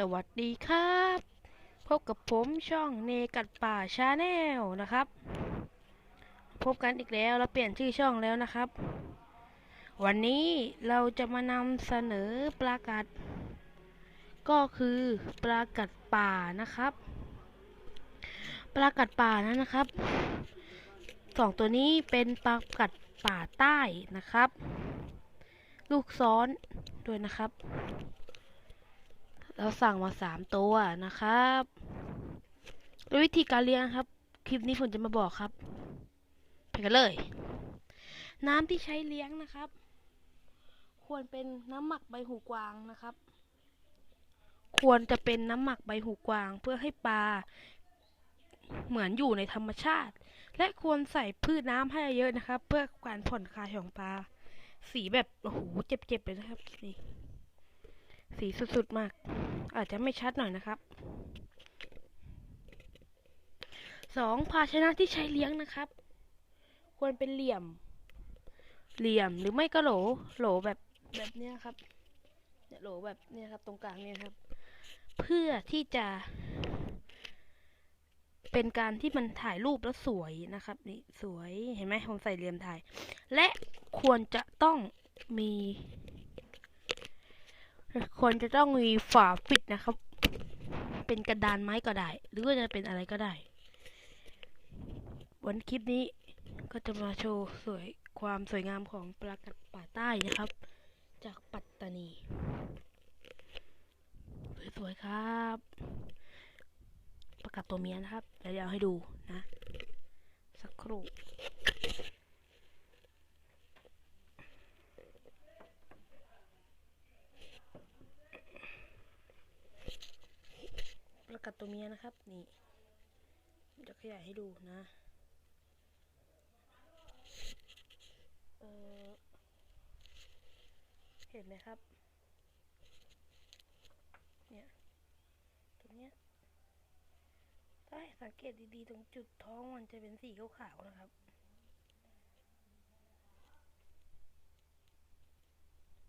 สวัสดีครับ พบกับผมช่องเนกัดป่าชาแนลนะครับ พบกันอีกแล้วเราเปลี่ยนชื่อช่องแล้วนะครับ วันนี้เราจะมานำเสนอปลากัด ก็คือปลากัดป่านะครับ ปลากัดป่านั้นนะครับสองตัวนี้เป็นปลากัดป่าใต้นะครับ ลูกซ้อนด้วยนะครับ เราสั่งมาสามตัวนะครับววิธีการเลี้ยงครับ คลิปนี้ผมจะมาบอกครับไปกันเลย น้ำที่ใช้เลี้ยงนะครับ ควรเป็นน้ำหมักใบหูกวางนะครับ ควรจะเป็นน้ำหมักใบหูกวาง เพื่อให้ปลาเหมือนอยู่ในธรรมชาติ และควรใส่พืชน้ำให้เยอะนะครับ เพื่อการผ่อนคลายของปลาสีแบบโอ้โหเจ็บๆเลยนะครับนี่ สีสุดๆมาก อาจจะไม่ชัดหน่อยนะครับสองภาชนะที่ใช้เลี้ยงนะครับ ควรเป็นเหลี่ยม เหลี่ยมหรือไม่ก็โหล โหลแบบแบบนี้ครับเนี่ยโหลแบบเนี้ครับ ตรงกลางเนี่ยครับ เพื่อที่จะ เป็นการที่มันถ่ายรูปแล้วสวยนะครับ นี่สวยเห็นไหมผมใส่เหลี่ยมถ่าย และควรจะต้องมี ควรจะต้องมีฝาปิดนะครับ เป็นกระดานไม้ก็ได้ หรือว่าจะเป็นอะไรก็ได้ วันคลิปนี้ก็จะมาโชว์สวยความสวยงามของปลากัดป่าใต้นะครับ จากปัตตานี สวยๆครับปลากัดตัวเมียนะครับเดี๋ยวจะเอาให้ดูนะ สักครู่ ประ กัดตัวเมียนะครับ นี่จะขยายให้ดูนะเออเห็นไหมครับ เนี่ยตรงเนี้ยถ้าให้สังเกตดีๆ ตรงจุดท้องมันจะเป็นสีขาวๆนะครับ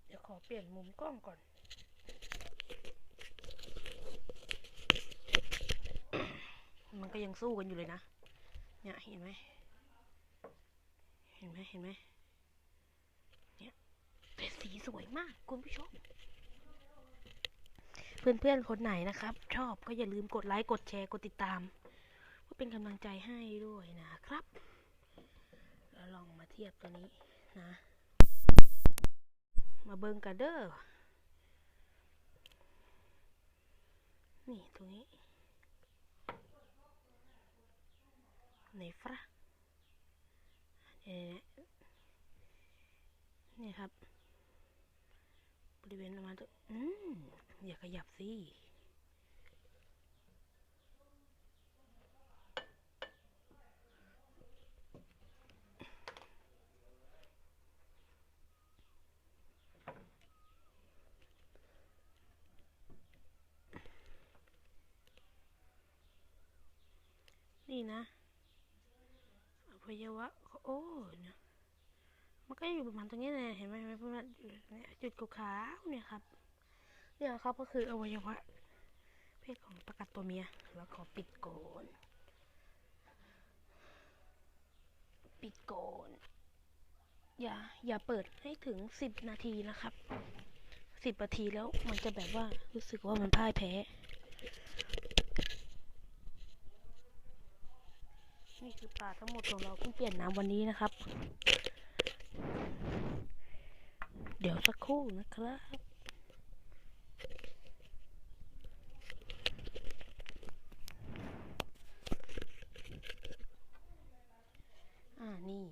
เดี๋ยวขอเปลี่ยนมุมกล้องก่อน มัน ก็ยังสู้กันอยู่เลยนะ เนี่ยเห็นไหม เห็นไหมเห็นไหมเนี่ยแต่สีสวยมากคุณผู้ชม เพื่อนๆคนไหนนะครับ ชอบก็อย่าลืมกดไลค์กดแชร์กดติดตามเพื่อเป็นกำลังใจให้ด้วยนะครับ แล้วลองมาเทียบตัวนี้นะ มาเบิงกันเด้อนี่ตรงนี้ ไนฟะเอ่อนี่ครับ บริเวณประมาณตัวอืมอย่าขยับสินี่นะ วัยวะ โอ้เนี่ยมันก็อยู่ประมาณตรงนี้เลยเห็นไหมเห็นไหมประมาณเนี่ยจุดขาวๆเนี่ยครับเนี่ยครับก็คืออวัยวะ เพศของประกัดตัวเมียแล้วขอปิดโกน ปิดโกน อย่าอย่าเปิดให้ถึงสิบนาทีนะครับสิบนาทีแล้วมันจะแบบว่ารู้สึกว่ามันพ่ายแพ้ คือปลาทั้งหมดของเราเพิ่งเปลี่ยนน้ำวันนี้นะครับ เดี๋ยวสักครู่นะครับอ่านี่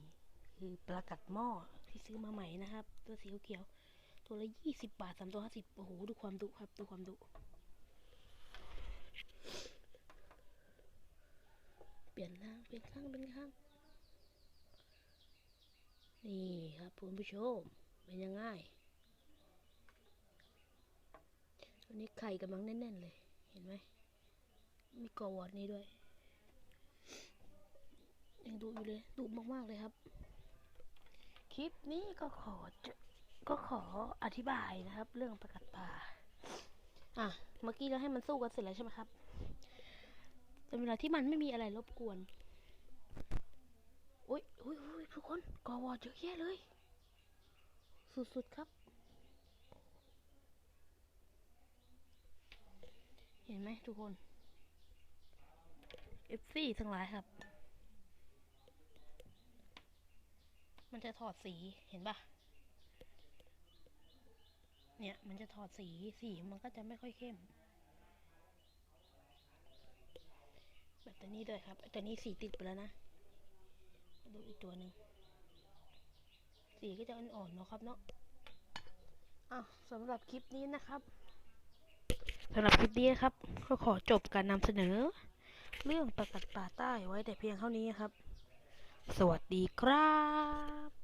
คือปลากัดหม้อที่ซื้อมาใหม่นะครับ ตัวสีเขียวๆตัวละยี่สิบบาทสามตัวห้าสิบโอ้โหดูความดุครับดูความดุ เปลี่ยนข้างเปลี่ยนข้างเป็นข้าง นี่ครับคุณผู้ชมเป็นยังไงตัวนี้ไข่กำลังแน่น ๆ เลย เห็นไหม มีกอวอดนี้ด้วย ยังดูอยู่เลย ดูมาก ๆ เลยครับ คลิปนี้ก็ขอจะก็ขออธิบายนะครับ เรื่องประกัดป่า อะ เมื่อกี้เราให้มันสู้กันเสร็จแล้วใช่ไหมครับ เป็นเวลาที่มันไม่มีอะไรรบกวนอุ้ยอุ้ยอุ้ยทุกคนกอวอเยอะแยะเลย สุดๆครับ เห็นไหมทุกคน F4 ทั้งหลายครับ มันจะถอดสีเห็นปะเนี่ย มันจะถอดสี สีมันก็จะไม่ค่อยเข้ม แบบ ตัวนี้ด้วยครับ ตัวนี้สีติดไปแล้วนะ ดูอีกตัวหนึ่ง สีก็จะอ่อนๆเนาะครับเนาะอ้าวสำหรับคลิปนี้นะครับสำหรับคลิปนี้นครับ ก็ขอจบการนำเสนอ เรื่องประกัดป่าใต้ไว้แต่เพียงเท่านี้ครับ สวัสดีครับ